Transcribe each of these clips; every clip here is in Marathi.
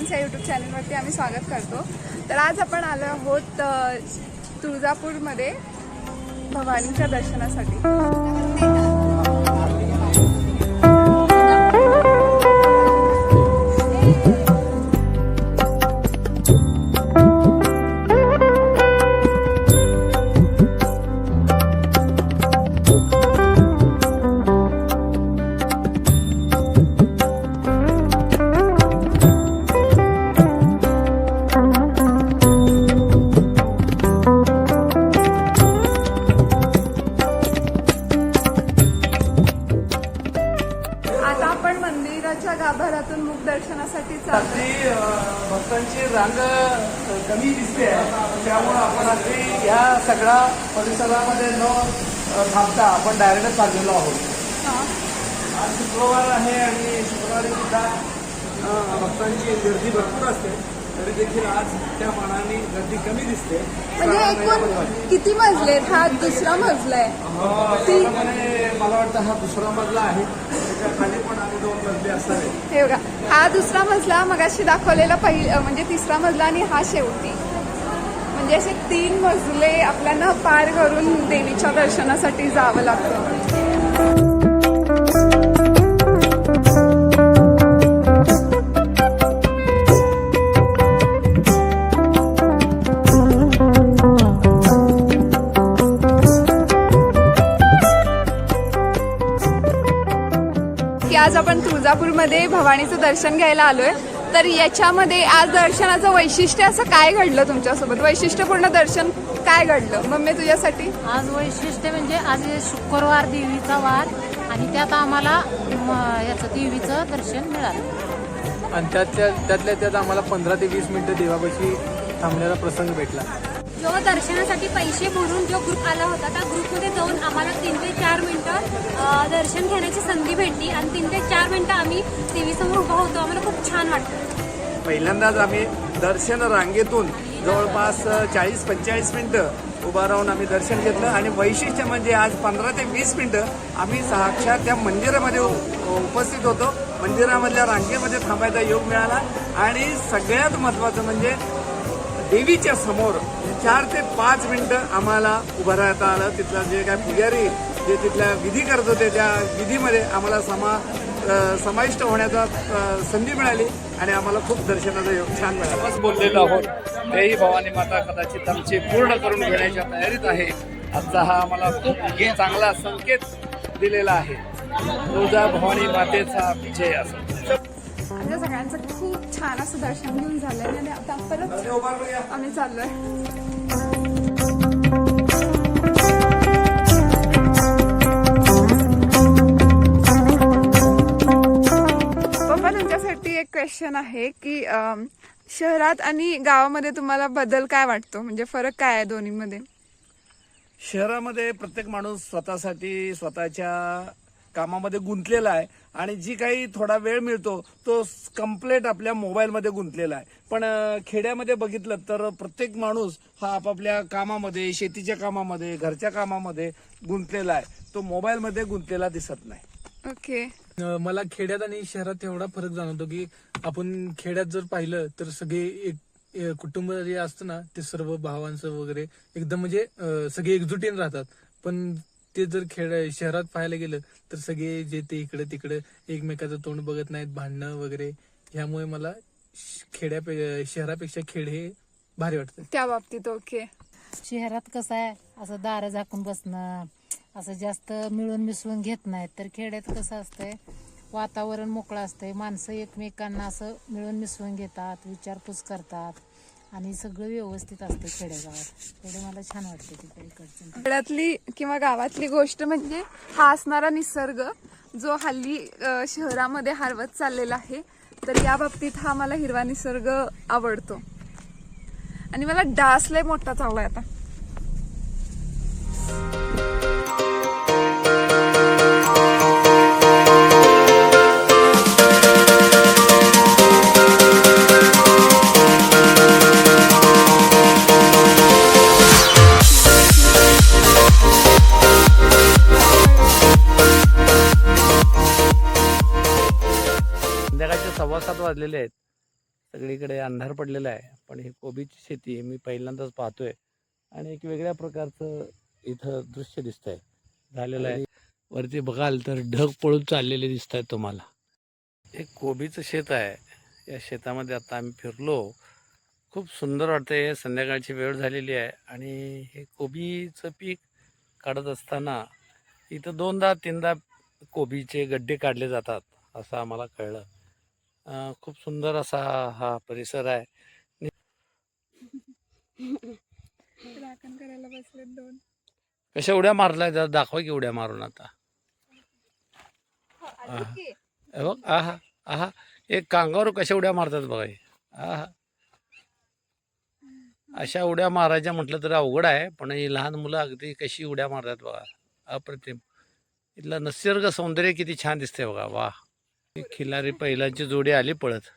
वरती आम्ही स्वागत करतो. तर आज आपण आलो आहोत तुळजापूरमध्ये भवानीच्या दर्शनासाठी. मंदिराच्या गाभाऱ्यातून मुख दर्शनासाठी अ, भक्तांची रांग कमी दिसते आहे. त्यामुळं आपण अगदी ह्या सगळ्या परिसरामध्ये न थांबता आपण डायरेक्ट चाललेलो आहोत. आज शुक्रवार आहे आणि शुक्रवारी सुद्धा भक्तांची गर्दी भरपूर असते. तरी देखील आज त्या मानाने गर्दी कमी दिसते. म्हणजे एकूण. किती मजले आहेत? हा दुसरा मजला आहे. मला वाटतं हा दुसरा मजला आहे. त्याच्याखाली पण हा दुसरा मजला मगाशी दाखवलेला पहिला म्हणजे तिसरा मजला आणि हा शेवटी. म्हणजे असे तीन मजले आपल्याला पार करून देवीच्या दर्शनासाठी जावं लागतं. आपण तुळजापूरमध्ये भवानीचं दर्शन घ्यायला आलोय. तर याच्यामध्ये आज दर्शनाचं वैशिष्ट्य असं काय घडलं तुमच्यासोबत? वैशिष्ट्यपूर्ण दर्शन काय घडलं? मम्मी तुझ्यासाठी? आज वैशिष्ट्य म्हणजे आज शुक्रवार देवीचा वार आणि त्यात आम्हाला याचं देवीचं दर्शन मिळालं. आणि त्यातल्या त्यातल्या त्यात आम्हाला पंधरा ते वीस मिनिटं देवापाशी थांबण्याचा प्रसंग भेटला. जो दर्शनासाठी पैसे भरून जो ग्रुप आला होता त्या ग्रुपमध्ये जाऊन आम्हाला तीन ते चार मिनटं दर्शन घेण्याची संधी भेटली आणि तीन ते चार मिनटं आम्ही टीव्हीसमोर उभा होतो. आम्हाला खूप छान वाटलं. पहिल्यांदाच आम्ही दर्शन रांगेतून जवळपास चाळीस पंचेचाळीस मिनटं उभा राहून आम्ही दर्शन घेतलं. आणि वैशिष्ट्य म्हणजे आज पंधरा ते वीस मिनटं आम्ही साक्षात त्या मंदिरामध्ये उपस्थित होतो. मंदिरामधल्या रांगेमध्ये थांबायचा योग मिळाला. आणि सगळ्यात महत्त्वाचं म्हणजे देवीच्या समोर चार ते पाच मिनिटं आम्हाला उभं राहता आलं. तिथलं जे काय पुजारी जे तिथल्या विधी करत होते त्या विधीमध्ये आम्हाला समा समाविष्ट होण्याचा संधी मिळाली आणि आम्हाला खूप दर्शनाचा योग छान मिळाला. बस बोललेलो आहोत तेही भवानी माता कदाचित आमची पूर्ण करून घेण्याच्या तयारीत आहे. आजचा हा आम्हाला खूप चांगला संकेत दिलेला आहे. तुळजा भवानी मातेचा विजय असो. आमच्या सगळ्यांचं खूप छान असं दर्शन घेऊन झालंय आणि आता परत आम्ही चाललोय. क्वेश्चन आहे की शहरात आणि गावामध्ये तुम्हाला बदल काय वाटतो? म्हणजे फरक काय आहे दोन्हीमध्ये? शहरामध्ये प्रत्येक माणूस स्वतःसाठी स्वतःच्या कामामध्ये गुंतलेला आहे आणि जी काही थोडा वेळ मिळतो तो कम्प्लेट आपल्या मोबाईलमध्ये गुंतलेला आहे. पण खेड्यामध्ये बघितलं तर प्रत्येक माणूस हा आपापल्या कामामध्ये शेतीच्या कामामध्ये घरच्या कामामध्ये गुंतलेला आहे. तो मोबाईलमध्ये गुंतलेला दिसत नाही. ओके. अ, मला खेड्यात आणि शहरात एवढा फरक जाणवतो की आपण खेड्यात जर पाहिलं तर सगळे एक कुटुंब जे असतं ना ते सर्व भावांचं वगैरे एकदम म्हणजे अ, सगळे एकजुटीने राहतात. पण ते जर खेड शहरात पाहायला गेलं तर सगळे जे ते इकडे तिकडे एकमेकाचं तोंड बघत नाहीत भांडणं वगैरे ह्यामुळे मला खेड्या शहरापेक्षा खेड हे भारी वाटतं त्या बाबतीत ओके. शहरात कसं आहे असं दारं झाकून बसणं असं जास्त मिळून मिसळून घेत नाहीत. तर खेड्यात कसं असतंय वातावरण मोकळं असतंय माणसं एकमेकांना असं मिळून मिसळून घेतात विचारपूस करतात आणि सगळं व्यवस्थित असतं खेडेगावात. एवढं मला छान वाटतं तिकडे खेड्यातली किंवा गावातली गोष्ट म्हणजे हा असणारा निसर्ग जो हल्ली शहरामध्ये हरवत चाललेला आहे तर या बाबतीत हा मला हिरवा निसर्ग आवडतो. आणि मला डास लय मोठा चावलाय आता. वाजलेले आहेत. सगळीकडे अंधार पडलेला आहे. पण ही कोबीची शेती मी पहिल्यांदाच पाहतोय. आणि एक वेगळ्या प्रकारचं इथं दृश्य दिसतंय. झालेलं आहे. वरती बघाल तर ढग पळून चाललेले दिसत आहेत तुम्हाला. एक कोबीचं शेत आहे. या शेतामध्ये आता आम्ही फिरलो. खूप सुंदर वाटतंय. संध्याकाळची वेळ झालेली आहे. आणि हे कोबीचं पीक काढत असताना इथं दोनदा तीनदा कोबीचे गड्डे काढले जातात असं आम्हाला कळलं. खूप सुंदर असा हा परिसर आहे. राखण करायला बसले दोन. कशा उड्या मारल्या जरा दाखवा की उड्या मारून आता. हे बघ आहा आहा. एक कांगावर कशा उड्या मारतात बघा. आहा. अशा उड्या मारायच्या म्हटलं तर अवघड आहे पण ही लहान मुलं अगदी कशी उड्या मारतात बघा. अप्रतिम. इथलं निसर्ग सौंदर्य किती छान दिसतंय बघा. वा ही खिलारी पहिल्याची जोडी आली पळत.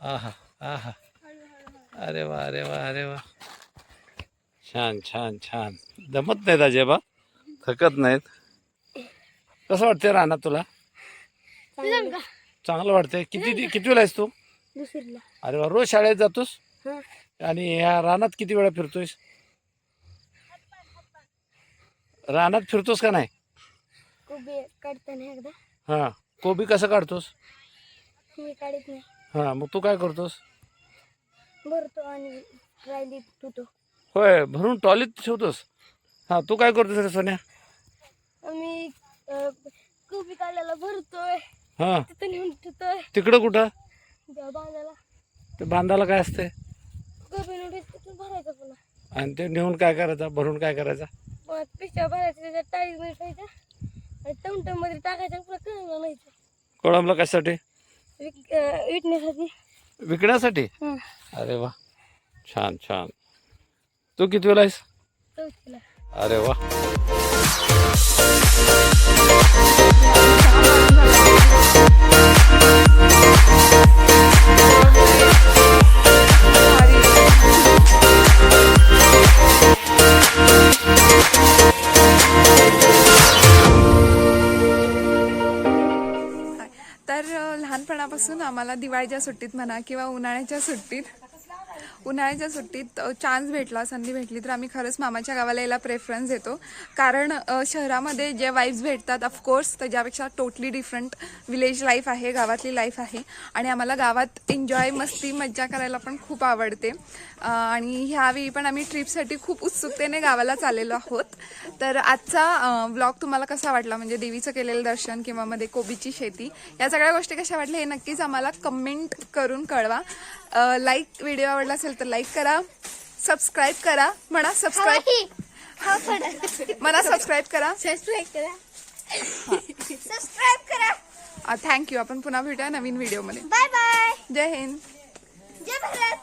आहा आहा. अरे वा अरे वा अरे वा. छान छान छान. दमत नाहीत अजय बा थकत नाहीत? कसं वाटतंय रानात तुला? चांगलं. वाटतंय? किती किती वेळा आहेस तू अरे वा रोज शाळेत जातोस? हा. आणि ह्या रानात किती वेळा फिरतोयस? रानात फिरतोस का नाही? हा. कोबी कसं काढतोस? मी काढत नाही. हा मग तू काय करतोस? भरतो आणि राहिली तुटो होय भरून टॉलीत ठेवतोस? हा तू काय करतोस रे सोन्या? आम्ही कोबी काढायला भरतोय. हा. तिथं नेऊन ठेवतोय. तिकडं कुठं? त्या बांधाला. ते बांधाला काय असते कोबी नेऊन तिथून भरायचं पुन्हा. आणि ते नेऊन काय करायचं? भरून काय करायचं? मग भरायच्या त्याच्यात टाळी मध्ये ठेवायच्या आणि टमटममध्ये टाकायच्या पुन्हा कळलं नाही कोळंबला कशासाठी? विकण्यासाठी. विकण्यासाठी? हं. अरे वा. छान छान. तू किती वेळा आहेस? अरे वा. तर आम्हाला दिवाळीच्या सुट्टीत म्हणा किंवा उन्हाळ्याच्या सुट्टीत उन्हाळ्याच्या सुट्टीत चान्स भेटला संधी भेटली तर आम्ही खरंच मामाच्या गावाला यायला प्रेफरन्स देतो. कारण शहरामध्ये जे वाईब्स भेटतात ऑफकोर्स त्याच्यापेक्षा टोटली डिफरंट विलेज लाईफ आहे गावातली लाईफ आहे. आणि आम्हाला गावात एन्जॉय मस्ती मज्जा करायला पण खूप आवडते. आणि ह्यावेळी पण आम्ही ट्रिपसाठी खूप उत्सुकतेने गावाला चाललेलो आहोत. तर आजचा ब्लॉग तुम्हाला कसा वाटला? म्हणजे देवीचं केलेलं दर्शन किंवा मध्ये कोबीची शेती या सगळ्या गोष्टी कशा वाटल्या हे नक्कीच आम्हाला कमेंट करून कळवा. लाईक व्हिडिओ आवडला असेल तर लाईक करा सबस्क्राईब करा म्हणा सबस्क्राईब म्हणा सबस्क्राईब करा. सबस्क्राईब करा. सबस्क्राईब करा. थँक्यू आपण पुन्हा भेटूया नवीन व्हिडिओमध्ये बाय बाय जय हिंद. जय भारत.